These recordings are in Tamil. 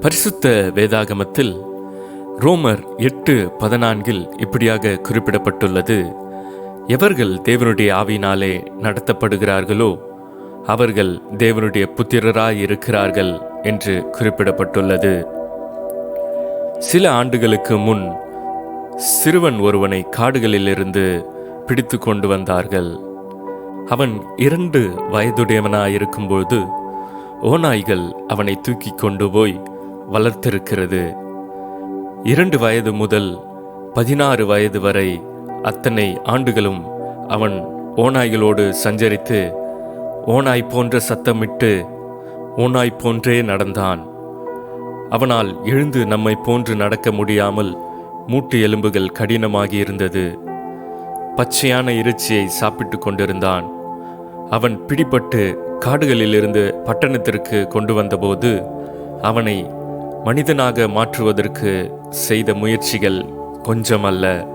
பரிசுத்த வேதாகமத்தில் ரோமர் எட்டு பதினான்கில் இப்படியாக குறிப்பிடப்பட்டுள்ளது. எவர்கள் தேவனுடைய ஆவியினாலே நடத்தப்படுகிறார்களோ அவர்கள் தேவனுடைய புத்திரராய் இருக்கிறார்கள் என்று குறிப்பிடப்பட்டுள்ளது. சில ஆண்டுகளுக்கு முன் சிறுவன் ஒருவனை காடுகளிலிருந்து பிடித்து கொண்டு வந்தார்கள். அவன் இரண்டு வயதுடையவனாயிருக்கும்போது ஓநாய்கள் அவனை தூக்கி கொண்டு போய் வளர்த்திருக்கிறது. இரண்டு வயது முதல் பதினாறு வயது வரை அத்தனை ஆண்டுகளும் அவன் ஓநாய்களோடு சஞ்சரித்து ஓநாய் போன்ற சத்தமிட்டு ஓநாய் போன்றே நடந்தான். அவனால் எழுந்து நம்மை போன்று நடக்க முடியாமல் மூட்டு எலும்புகள் கடினமாகி இருந்தது பச்சையான இறைச்சியை சாப்பிட்டு கொண்டிருந்தான். அவன் பிடிபட்டு காடுகளிலிருந்து பட்டணத்திற்கு கொண்டு வந்தபோது அவனை மனிதனாக மாற்றுவதற்கு செய்த முயற்சிகள் கொஞ்சமல்ல.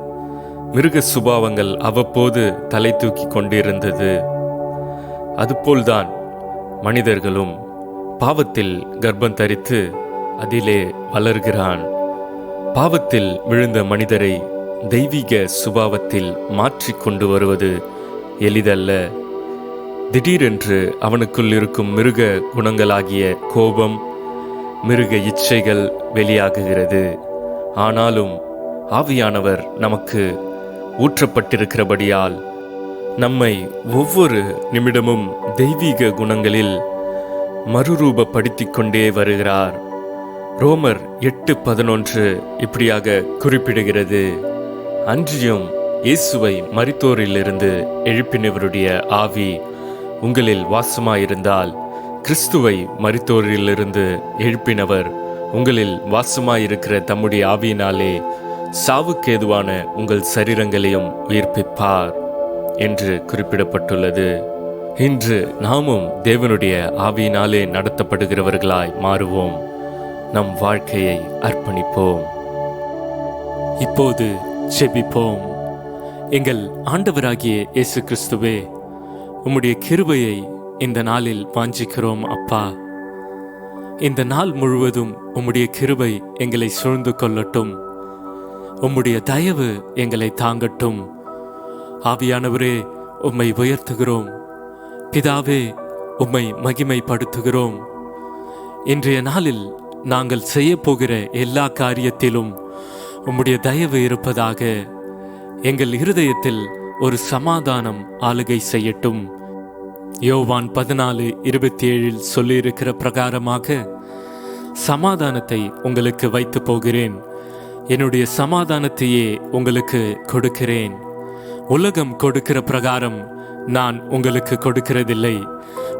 மிருக சுபாவங்கள் அவ்வப்போது தலை தூக்கி கொண்டிருந்தது. அதுபோல்தான் மனிதர்களும் பாவத்தில் கர்ப்பம் தரித்து அதிலே வளர்கிறான். பாவத்தில் விழுந்த மனிதரை தெய்வீக சுபாவத்தில் மாற்றிக் கொண்டு வருவது எளிதல்ல. திடீரென்று அவனுக்குள் இருக்கும் மிருக குணங்களாகிய கோபம் மிருக இச்சைகள் வெளியாகுகிறது. ஆனாலும் ஆவியானவர் நமக்கு ஊற்றப்பட்டிருக்கிறபடியால் நம்மை ஒவ்வொரு நிமிடமும் தெய்வீக குணங்களில் மறுரூபப்படுத்திக் கொண்டே வருகிறார். ரோமர் எட்டு பதினொன்று இப்படியாக குறிப்பிடுகிறது. அன்றியும் இயேசுவை மரித்தோரிலிருந்து எழுப்பினவருடைய ஆவி உங்களில் வாசமாயிருந்தால் கிறிஸ்துவை மரித்தோரிலிருந்து எழுப்பினவர் உங்களில் வாசமாயிருக்கிற தம்முடைய ஆவியினாலே சாவுக்கேதுவான உங்கள் சரீரங்களையும் உயிர்ப்பிப்பார் என்று குறிப்பிடப்பட்டுள்ளது. இன்று நாமும் தேவனுடைய ஆவியினாலே நடத்தப்படுகிறவர்களாய் மாறுவோம். நம் வாழ்க்கையை அர்ப்பணிப்போம். இப்போது செபிப்போம். எங்கள் ஆண்டவராகிய இயேசு கிறிஸ்துவே உம்முடைய கிருபையை இந்த நாளில் வாஞ்சிக்கிறோம் அப்பா. இந்த நாள் முழுவதும் உம்முடைய கிருபை எங்களை சூழ்ந்து கொள்ளட்டும். உம்முடைய தயவு எங்களை தாங்கட்டும். ஆவியானவரே உம்மை உயர்த்துகிறோம். பிதாவே உம்மை மகிமைப்படுத்துகிறோம். இன்றைய நாளில் நாங்கள் செய்ய போகிற எல்லா காரியத்திலும் உம்முடைய தயவு இருப்பதாக எங்கள் இருதயத்தில் ஒரு சமாதானம் ஆளுகை செய்யட்டும். யோவான் பதினாலு இருபத்தி ஏழில் சொல்லியிருக்கிற பிரகாரமாக சமாதானத்தை உங்களுக்கு வைத்து போகிறேன். என்னுடைய சமாதானத்தையே உங்களுக்கு கொடுக்கிறேன். உலகம் கொடுக்கிற பிரகாரம் நான் உங்களுக்கு கொடுக்கிறதில்லை.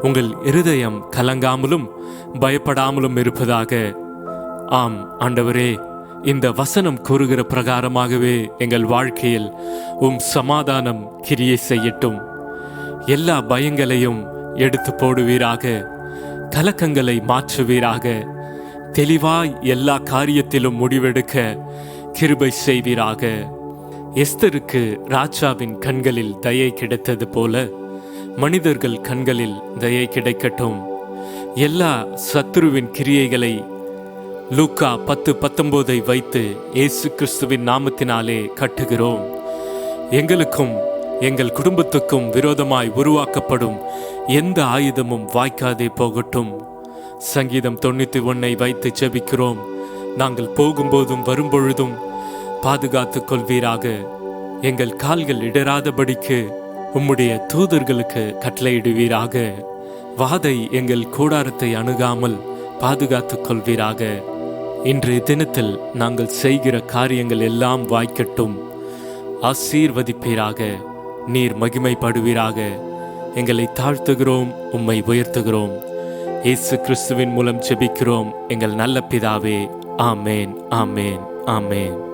உங்கள் இருதயம் கலங்காமலும் பயப்படாமலும் இருப்பதாக. ஆம் ஆண்டவரே இந்த வசனம் கூறுகிற பிரகாரமாகவே எங்கள் வாழ்க்கையில் உம் சமாதானம் கிரியை செய்யட்டும். எல்லா பயங்களையும் எடுத்து போடுவீராக கலக்கங்களை மாற்றுவீராக தெளிவாய் எல்லா காரியத்திலும் முடிவெடுக்க கிருபை செய்வீராக. எஸ்தருக்கு ராஜாவின் கண்களில் தயை கிடைத்தது போல மனிதர்கள் கண்களில் தயை கிடைக்கட்டும். எல்லா சத்ருவின் கிரியைகளை லூக்கா பத்து பத்தொன்பதை வைத்து இயேசு கிறிஸ்துவின் நாமத்தினாலே கட்டுகிறோம். எங்களுக்கும் எங்கள் குடும்பத்துக்கும் விரோதமாய் உருவாக்கப்படும் எந்த ஆயுதமும் வாய்க்காதே போகட்டும். சங்கீதம் தொண்ணூத்தி ஒன்னை வைத்து செபிக்கிறோம் நாங்கள் போகும்போதும் வரும்பொழுதும் பாதுகாத்துக் கொள்வீராக. எங்கள் கால்கள் இடராதபடிக்கு உம்முடைய தூதர்களுக்கு கட்டளையிடுவீராக. வாதை எங்கள் கூடாரத்தை அணுகாமல் பாதுகாத்துக் கொள்வீராக. இன்றைய தினத்தில் நாங்கள் செய்கிற காரியங்கள் எல்லாம் வாய்க்கட்டும். ஆசீர்வதிப்பீராக. நீர் மகிமைப்படுவீராக. எங்களை தாழ்த்துகிறோம் உம்மை உயர்த்துகிறோம். இயேசு கிறிஸ்துவின் மூலம் செபிக்கிறோம் எங்கள் நல்ல பிதாவே. ஆமேன் ஆமேன் ஆமேன்.